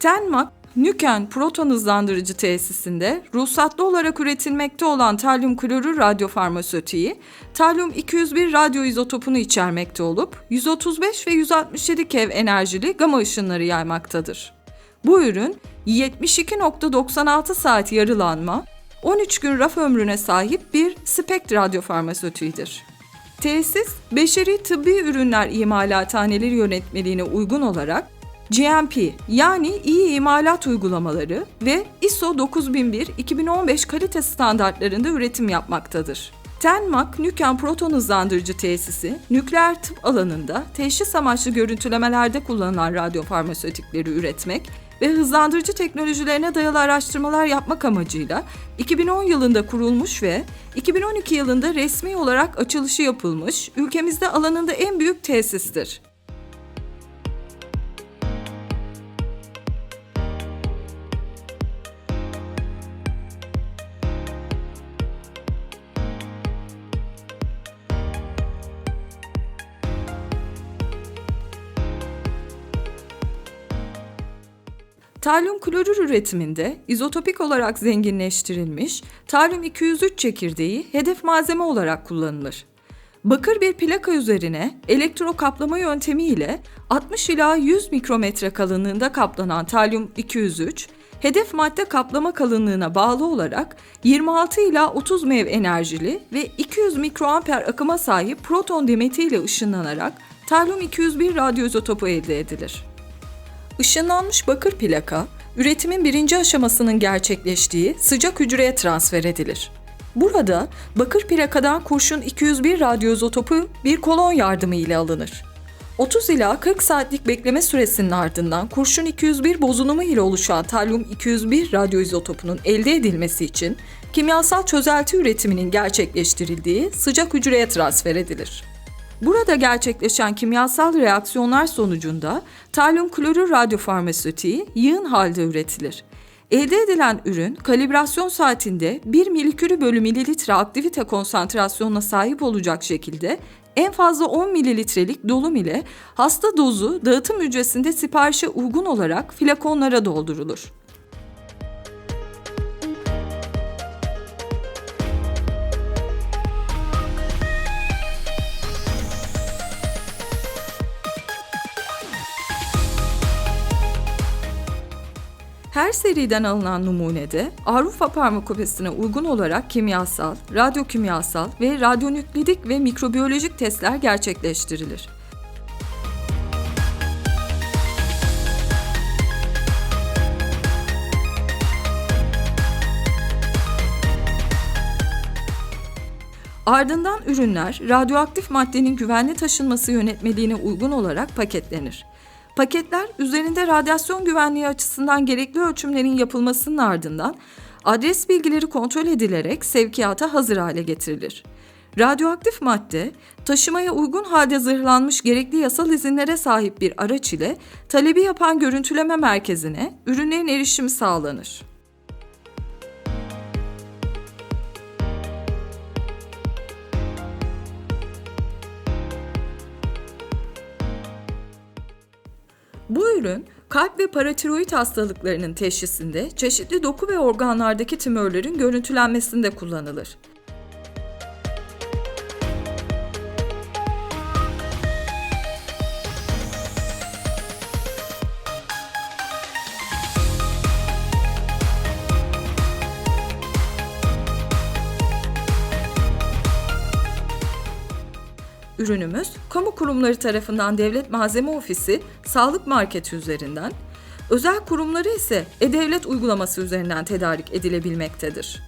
Tenmak, Nüken proton hızlandırıcı tesisinde ruhsatlı olarak üretilmekte olan talyum klorür radyofarmasötiği, talyum 201 radyoizotopunu içermekte olup 135 ve 167 keV enerjili gama ışınları yaymaktadır. Bu ürün 72.96 saat yarılanma, 13 gün raf ömrüne sahip bir spekt radyofarmasötiğidir. Tesis, beşeri tıbbi ürünler imalathaneleri yönetmeliğine uygun olarak GMP yani iyi imalat uygulamaları ve ISO 9001-2015 kalite standartlarında üretim yapmaktadır. Tenmak Nüken Proton Hızlandırıcı Tesisi, nükleer tıp alanında teşhis amaçlı görüntülemelerde kullanılan radyofarmasötikleri üretmek ve hızlandırıcı teknolojilerine dayalı araştırmalar yapmak amacıyla 2010 yılında kurulmuş ve 2012 yılında resmi olarak açılışı yapılmış ülkemizde alanında en büyük tesistir. Talyum klorür üretiminde izotopik olarak zenginleştirilmiş talyum 203 çekirdeği hedef malzeme olarak kullanılır. Bakır bir plaka üzerine elektro kaplama yöntemiyle 60 ila 100 mikrometre kalınlığında kaplanan talyum 203, hedef madde kaplama kalınlığına bağlı olarak 26 ila 30 mev enerjili ve 200 mikroamper akıma sahip proton demetiyle ışınlanarak talyum 201 radyoizotopu elde edilir. Işınlanmış bakır plaka, üretimin birinci aşamasının gerçekleştiği sıcak hücreye transfer edilir. Burada bakır plakadan kurşun 201 radyoizotopu bir kolon yardımı ile alınır. 30 ila 40 saatlik bekleme süresinin ardından kurşun 201 bozunumu ile oluşan talyum 201 radyoizotopunun elde edilmesi için kimyasal çözelti üretiminin gerçekleştirildiği sıcak hücreye transfer edilir. Burada gerçekleşen kimyasal reaksiyonlar sonucunda talyum klorür radyofarmasötiği yığın halde üretilir. Elde edilen ürün kalibrasyon saatinde 1 milikürü bölü mililitre aktivite konsantrasyonuna sahip olacak şekilde en fazla 10 mililitrelik dolum ile hasta dozu dağıtım hücresinde siparişe uygun olarak flakonlara doldurulur. Her seriden alınan numunede Avrupa parmakopesine uygun olarak kimyasal, radyokimyasal ve radyonüklidik ve mikrobiyolojik testler gerçekleştirilir. Ardından ürünler radyoaktif maddenin güvenli taşınması yönetmeliğine uygun olarak paketlenir. Paketler üzerinde radyasyon güvenliği açısından gerekli ölçümlerin yapılmasının ardından adres bilgileri kontrol edilerek sevkiyata hazır hale getirilir. Radyoaktif madde, taşımaya uygun halde zırhlanmış gerekli yasal izinlere sahip bir araç ile talebi yapan görüntüleme merkezine ürünlerin erişimi sağlanır. Bu ürün kalp ve paratiroid hastalıklarının teşhisinde çeşitli doku ve organlardaki tümörlerin görüntülenmesinde kullanılır. Ürünümüz kamu kurumları tarafından Devlet Malzeme Ofisi Sağlık Marketi üzerinden, özel kurumları ise E-Devlet uygulaması üzerinden tedarik edilebilmektedir.